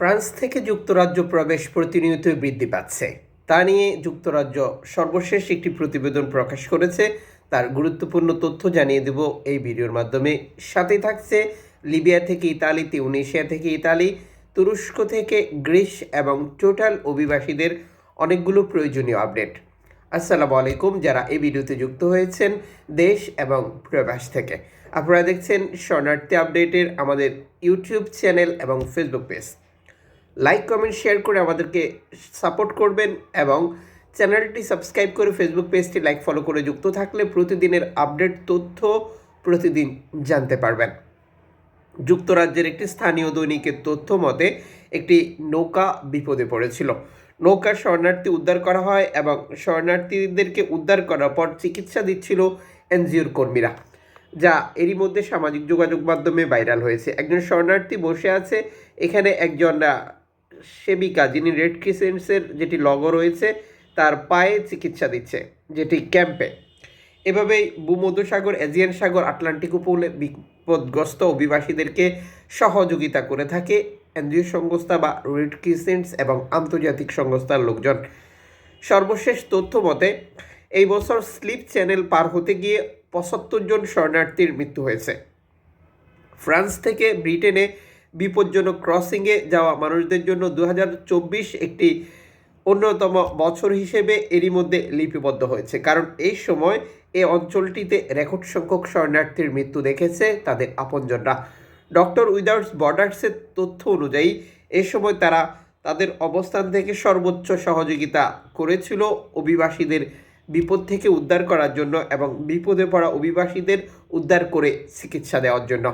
France থেকে যুক্তরাজ্য প্রবেশ প্রতিনিয়ত বৃদ্ধি পাচ্ছে। তা নিয়ে যুক্তরাজ্য সর্বশেষ একটি প্রতিবেদন প্রকাশ করেছে। তার গুরুত্বপূর্ণ তথ্য জানিয়ে দেব এই ভিডিওর মাধ্যমে। সাথে থাকছে লিবিয়া থেকে ইতালি তিউনেশিয়া থেকে ইতালি, তুরস্ক থেকে গ্রিস এবং টোটাল অভিবাসীদের অনেকগুলো প্রয়োজনীয় আপডেট। আসসালামু আলাইকুম, যারা এই ভিডিওতে যুক্ত হয়েছেন দেশ এবং প্রবাস থেকে। আপনারা দেখছেন শরণার্থী আপডেটের আমাদের ইউটিউব চ্যানেল এবং Facebook page. Like comment share করে আমাদেরকে সাপোর্ট করবেন এবং চ্যানেলটি সাবস্ক্রাইব করে ফেসবুক পেজটি লাইক ফলো করে যুক্ত থাকলে প্রতিদিনের আপডেট তথ্য প্রতিদিন জানতে পারবেন। যুক্তরাজ্যের একটি স্থানীয় দৈনিকের তথ্য মতে, একটি নৌকা বিপদে পড়েছিল। নৌকার শরণার্থী উদ্ধার করা হয় এবং শরণার্থীদেরকে উদ্ধার করার পর চিকিৎসা দিচ্ছিল এনজিওর কর্মীরা, যা এরই মধ্যে সামাজিক যোগাযোগ মাধ্যমে ভাইরাল হয়েছে। একজন শরণার্থী বসে আছে, এখানে একজন সেবিকা, যিনি রেড ক্রিসেন্টসের যেটি লগো রয়েছে, তার পায়ে চিকিৎসা দিচ্ছে, যেটি ক্যাম্পে। এভাবেই ভূমধ্যসাগর এজিয়ান সাগর, আটলান্টিক উপকূলে বিপদগ্রস্ত অভিবাসীদেরকে সহযোগিতা করে থাকে এনজিও সংস্থা বা রেড ক্রিসেন্টস এবং আন্তর্জাতিক সংস্থার লোকজন। সর্বশেষ তথ্য মতে, এই বছর স্লিপ চ্যানেল পার হতে গিয়ে পঁচাত্তর জন শরণার্থীর মৃত্যু হয়েছে। ফ্রান্স থেকে ব্রিটেনে বিপজ্জনক ক্রসিংয়ে যাওয়া মানুষদের জন্য দু হাজার চব্বিশ একটি অন্যতম বছর হিসেবে এরই মধ্যে লিপিবদ্ধ হয়েছে। কারণ এই সময় এই অঞ্চলটিতে রেকর্ড সংখ্যক শরণার্থীর মৃত্যু দেখেছে তাদের আপনজনরা। ডক্টর উইদাউটস বর্ডার্সের তথ্য অনুযায়ী, এ সময় তারা তাদের অবস্থান থেকে সর্বোচ্চ সহযোগিতা করেছিল অভিবাসীদের বিপদ থেকে উদ্ধার করার জন্য এবং বিপদে পড়া অভিবাসীদের উদ্ধার করে চিকিৎসা দেওয়ার জন্য।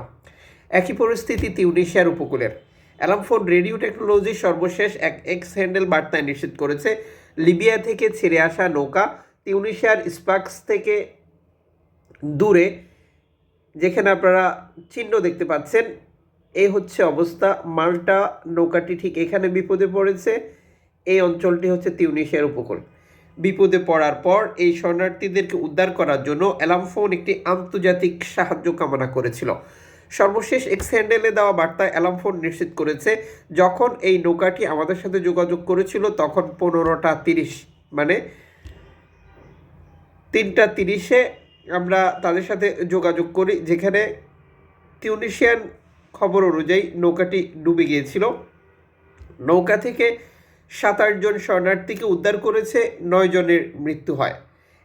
একই পরিস্থিতি তিউনিশিয়ার উপকূলের। অ্যালামফোন রেডিও টেকনোলজি সর্বশেষ এক এক্স হ্যান্ডেল বার্তায় নিশ্চিত করেছে, লিবিয়া থেকে ছেড়ে আসা নৌকা তিউনিশিয়ার স্পাক্স থেকে দূরে, যেখানে আপনারা চিহ্ন দেখতে পাচ্ছেন এই হচ্ছে অবস্থা। মাল্টা নৌকাটি ঠিক এখানে বিপদে পড়েছে, এই অঞ্চলটি হচ্ছে তিউনিশিয়ার উপকূল। বিপদে পড়ার পর এই শরণার্থীদেরকে উদ্ধার করার জন্য অ্যালামফোন একটি আন্তর্জাতিক সাহায্য কামনা করেছিল। সর্বশেষ এক্স হ্যান্ডেলে দেওয়া বার্তায় অ্যালামফোন নিশ্চিত করেছে। যখন এই নৌকাটি আমাদের সাথে যোগাযোগ করেছিল, তখন পনেরোটা তিরিশ মানে তিনটা তিরিশে আমরা তাদের সাথে যোগাযোগ করি, যেখানে টিউনিশিয়ান খবর অনুযায়ী নৌকাটি ডুবে গিয়েছিল। নৌকা থেকে সাত আটজন শরণার্থীকে উদ্ধার করেছে, নয় জনের মৃত্যু হয়।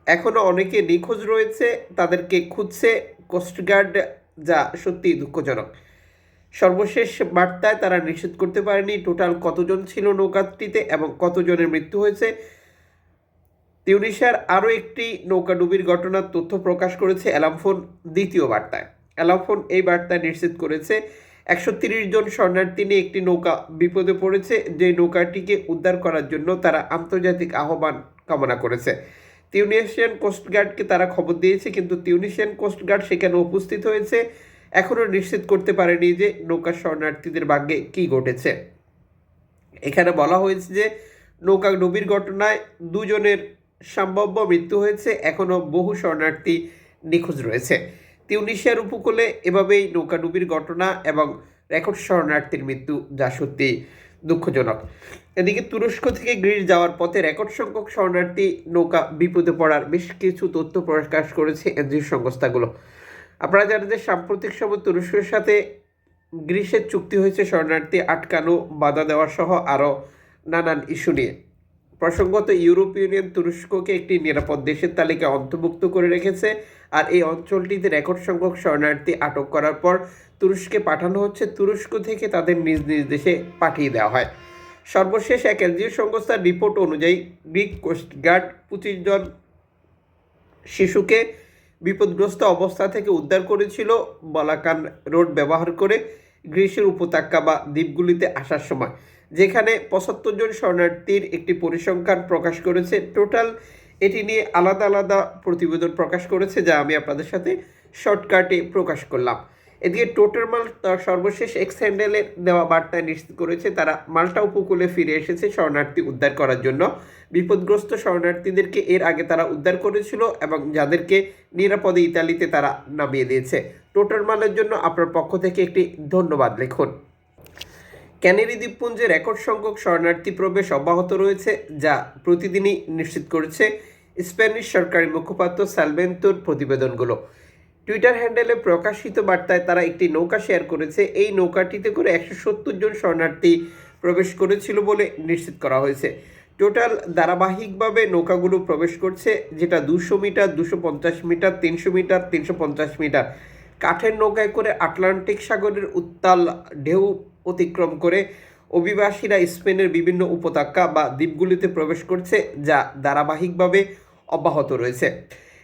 এখনও অনেকে নিখোঁজ রয়েছে, তাদেরকে খুঁজছে কোস্টগার্ড যা সত্যি দুঃখজনক। সর্বশেষ বার্তায় তারা নিশ্চিত করতে পারেনি টোটাল কতজন ছিল নৌকাটিতে এবং কতজনের মৃত্যু হয়েছে। তিউনিশিয়ার আরও একটি নৌকাডুবির ঘটনার তথ্য প্রকাশ করেছে অ্যালামফোন দ্বিতীয় বার্তায়। অ্যালামফোন এই বার্তায় নিশ্চিত করেছে, একশো তিরিশ জন শরণার্থী নিয়ে একটি নৌকা বিপদে পড়েছে। যে নৌকাটিকে উদ্ধার করার জন্য তারা আন্তর্জাতিক আহ্বান কামনা করেছে। তিউনিশিয়ান কোস্টগার্ডকে তারা খবর দিয়েছে, কিন্তু তিউনিশিয়ান কোস্টগার্ড সেখানে উপস্থিত হয়েছে। এখনও নিশ্চিত করতে পারেনি যে নৌকা শরণার্থীদের ভাগ্যে কী ঘটেছে। এখানে বলা হয়েছে যে নৌকা ডুবির ঘটনায় দুজনের সম্ভাব্য মৃত্যু হয়েছে, এখনও বহু শরণার্থী নিখোঁজ রয়েছে। তিউনিশিয়ার উপকূলে এভাবেই নৌকা ডুবির ঘটনা এবং রেকর্ড শরণার্থীর মৃত্যু যা সত্যি দুঃখজনক। এদিকে তুরস্ক থেকে গ্রিস যাওয়ার পথে রেকর্ড সংখ্যক শরণার্থী নৌকা বিপদে পড়ার বেশ কিছু তথ্য প্রকাশ করেছে এনজিও সংস্থাগুলো। আপনারা জানেন যে সাম্প্রতিক সময় তুরস্কের সাথে গ্রিসের চুক্তি হয়েছে শরণার্থী আটকানো, বাধা দেওয়া সহ আরও নানান ইস্যু নিয়ে। প্রসঙ্গত ইউরোপীয় ইউনিয়ন তুরস্ককে একটি নিরাপদ দেশের তালিকায় অন্তর্ভুক্ত করে রেখেছে আর এই অঞ্চলটিতে রেকর্ড সংখ্যক শরণার্থী আটক করার পর তুরস্কে পাঠানো হচ্ছে, তুরস্ক থেকে তাদের নিজ নিজ দেশে পাঠিয়ে দেওয়া হয়। সর্বশেষ এক এনজিও সংস্থার রিপোর্ট অনুযায়ী গ্রিক কোস্টগার্ড পঁচিশ জন শিশুকে বিপদগ্রস্ত অবস্থা থেকে উদ্ধার করেছিল। বলাকান রোড ব্যবহার করে গ্রিসের উপত্যকা বা দ্বীপগুলিতে আসার সময়, যেখানে পঁচাত্তর জন শরণার্থীর একটি পরিসংখ্যান প্রকাশ করেছে। টোটাল এটি নিয়ে আলাদা আলাদা প্রতিবেদন প্রকাশ করেছে, যা আমি আপনাদের সাথে শর্টকাটে প্রকাশ করলাম। এদিকে টোটাল মাল সর্বশেষ এক্স হ্যান্ডেলে দেওয়া বার্তায় নিশ্চিত করেছে তারা, মাল্টা উপকূলে ফিরে এসেছে শরণার্থী উদ্ধার করার জন্য। বিপদগ্রস্ত শরণার্থীদেরকে এর আগে তারা উদ্ধার করেছিল এবং যাদেরকে নিরাপদে ইতালিতে তারা নামিয়ে দিয়েছে। টোটাল মালের জন্য আপনার পক্ষ থেকে একটি ধন্যবাদ লিখুন। ক্যানেরি দ্বীপপুঞ্জে রেকর্ড সংখ্যক শরণার্থী প্রবেশ অব্যাহত রয়েছে, যা প্রতিদিনই নিশ্চিত করেছে স্প্যানিশ সরকারি মুখপাত্র সালভেন্তোর প্রতিবেদনগুলো। টুইটার হ্যান্ডেলে প্রকাশিত বার্তায় তারা একটি নৌকা শেয়ার করেছে। এই নৌকাটিতে করে একশো সত্তর জন শরণার্থী প্রবেশ করেছিল বলে নিশ্চিত করা হয়েছে। টোটাল ধারাবাহিকভাবে নৌকাগুলো প্রবেশ করছে, যেটা দুশো মিটার, দুশো পঞ্চাশ মিটার, তিনশো মিটার, তিনশো পঞ্চাশ মিটার। কাঠের নৌকায় করে আটলান্টিক সাগরের উত্তাল ঢেউ অতিক্রম করে অভিবাসীরা স্পেনের বিভিন্ন উপত্যকা বা দ্বীপগুলিতে প্রবেশ করছে, যা ধারাবাহিকভাবে অব্যাহত রয়েছে।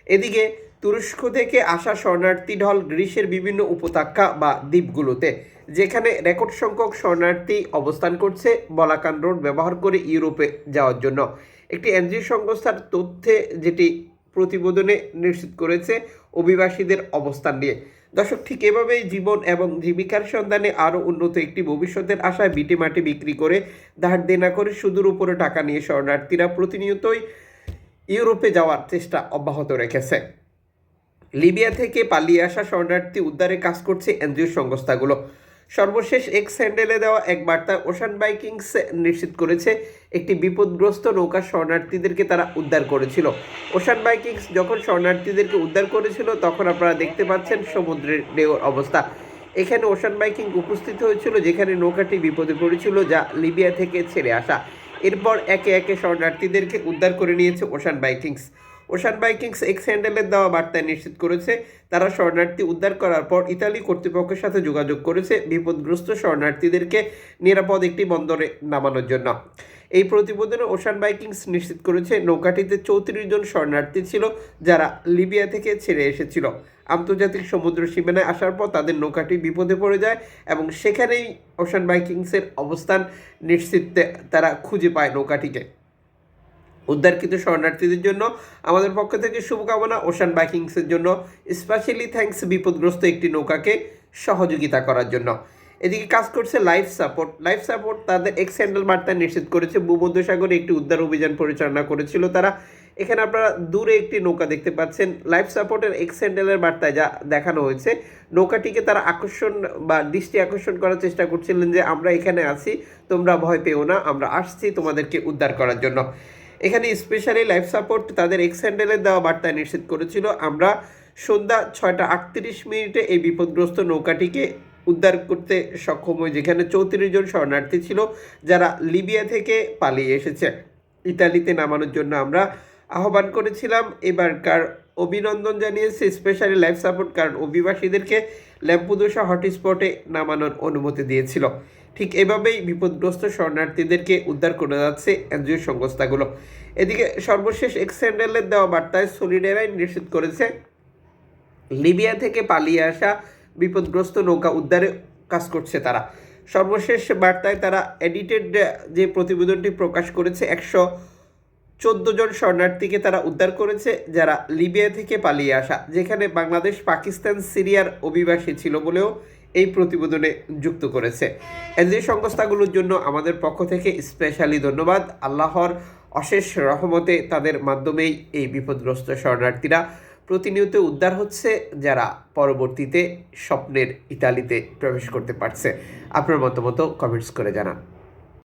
এদিকে তুরস্ক থেকে আসা শরণার্থী ঢল গ্রিসের বিভিন্ন উপত্যকা বা দ্বীপগুলোতে, যেখানে রেকর্ড সংখ্যক শরণার্থী অবস্থান করছে বলাকান রোড ব্যবহার করে ইউরোপে যাওয়ার জন্য। একটি এনজিও সংস্থার তথ্যে যেটি প্রতিবেদনে নিশ্চিত করেছে, অভিবাসীদের অবস্থান নিয়ে। দর্শক, ঠিক এভাবেই জীবন এবং জীবিকার সন্ধানে আরও উন্নত একটি ভবিষ্যতের আশায় বিটি মাটি বিক্রি করে ধার দেনা করে সুদূর উপরে টাকা নিয়ে শরণার্থীরা প্রতিনিয়তই ইউরোপে যাওয়ার চেষ্টা অব্যাহত রেখেছে। লিবিয়া থেকে পালিয়ে আসা শরণার্থী উদ্ধারে কাজ করছে এনজিও সংস্থাগুলো। সর্বশেষ এক্স হ্যান্ডেলে দেওয়া এক বার্তা ওশান বাইকিংস নিশ্চিত করেছে, একটি বিপদগ্রস্ত নৌকা শরণার্থীদেরকে তারা উদ্ধার করেছিল। ওশান বাইকিংস যখন শরণার্থীদেরকে উদ্ধার করেছিল, তখন আপনারা দেখতে পাচ্ছেন সমুদ্রের ঢেউর অবস্থা। এখানে ওশান বাইকিং উপস্থিত হয়েছিল, যেখানে নৌকাটি বিপদে পড়েছিল, যা লিবিয়া থেকে ছেড়ে আসা। এরপর একে একে শরণার্থীদেরকে উদ্ধার করে নিয়েছে Ocean Vikings Ocean Vikings X হ্যান্ডেলের দেওয়া বার্তায় নিশ্চিত করেছে, তারা শরণার্থী উদ্ধার করার পর ইতালি কর্তৃপক্ষের সাথে যোগাযোগ করেছে বিপদগ্রস্ত শরণার্থীদেরকে নিরাপদ একটি বন্দরে নামানোর জন্য। এই প্রতিবেদনে ওশান বাইকিংস নিশ্চিত করেছে, নৌকাটিতে চৌত্রিশ জন শরণার্থী ছিল যারা লিবিয়া থেকে ছেড়ে এসেছিল। আন্তর্জাতিক সমুদ্র সীমানায় আসার পর তাদের নৌকাটি বিপদে পড়ে যায় এবং সেখানেই ওশান বাইকিংসের অবস্থান নিশ্চিত তারা খুঁজে পায় নৌকাটিকে। উদ্ধারকৃত শরণার্থীদের জন্য আমাদের পক্ষ থেকে শুভকামনা। ওশান বাইকিংসের জন্য স্পেশালি থ্যাঙ্কস বিপদগ্রস্ত একটি নৌকাকে সহযোগিতা করার জন্য। এদিকে কাজ করছে লাইফ সাপোর্ট। লাইফ সাপোর্ট তাদের এক্স হ্যান্ডেল বার্তা নিশ্চিত করেছে। ভূমধ্যসাগরে একটি উদ্ধার অভিযান পরিচালনা করেছিল তারা। এখানে আপনারা দূরে একটি নৌকা দেখতে পাচ্ছেন। লাইফ সাপোর্টের এক্স হ্যান্ডেলের বার্তায় যা দেখানো হয়েছে, নৌকাটিকে তারা আকর্ষণ বা দৃষ্টি আকর্ষণ করার চেষ্টা করছিলেন যে আমরা এখানে আছি, তোমরা ভয় পেও না, আমরা আসছি তোমাদেরকে উদ্ধার করার জন্য। এখানে স্পেশালি লাইফ সাপোর্ট তাদের এক্স হ্যান্ডেলের দেওয়া বার্তায় নিশ্চিত করেছিল। আমরা সন্ধ্যা ছয়টা আটত্রিশ মিনিটে এই বিপদগ্রস্ত নৌকাটিকে উদ্ধার করতে সক্ষম হই, যেখানে চৌত্রিশ জন শরণার্থী ছিল যারা লিবিয়া থেকে পালিয়ে এসেছে। ইতালিতে নামানোর জন্য আমরা আহ্বান করেছিলাম। এবারকার অভিনন্দন জানিয়েছে স্পেশালি লাইফ সাপোর্ট কারণ অভিবাসীদেরকে ল্যাম্পুদোসা হটস্পটে নামানোর অনুমতি দিয়েছিল। ঠিক এভাবেই বিপদগ্রস্ত শরণার্থীদেরকে উদ্ধার করে যাচ্ছে এনজিও সংস্থাগুলো। এদিকে সর্বশেষ এক্স হ্যান্ডেলের দেওয়া বার্তায় সলিডেরাই নিশ্চিত করেছে, লিবিয়া থেকে পালিয়ে আসা বিপদগ্রস্ত নৌকা উদ্ধারে কাজ করছে তারা। সর্বশেষ বার্তায় তারা এডিটেড যে প্রতিবেদনটি প্রকাশ করেছে, একশো চোদ্দ জন শরণার্থীকে তারা উদ্ধার করেছে যারা লিবিয়া থেকে পালিয়ে আসা, যেখানে বাংলাদেশ, পাকিস্তান, সিরিয়ার অভিবাসী ছিল বলেও এই প্রতিবেদনে যুক্ত করেছে। এনজিও সংস্থাগুলোর জন্য আমাদের পক্ষ থেকে স্পেশালি ধন্যবাদ। আল্লাহর অশেষ রহমতে তাদের মাধ্যমেই এই বিপদগ্রস্ত শরণার্থীরা প্রতিনিয়ত উদ্ধার হচ্ছে, যারা পরবর্তীতে স্বপ্নের ইতালিতে প্রবেশ করতে পারছে। আপনার মতামত কমেন্টস করে জানান।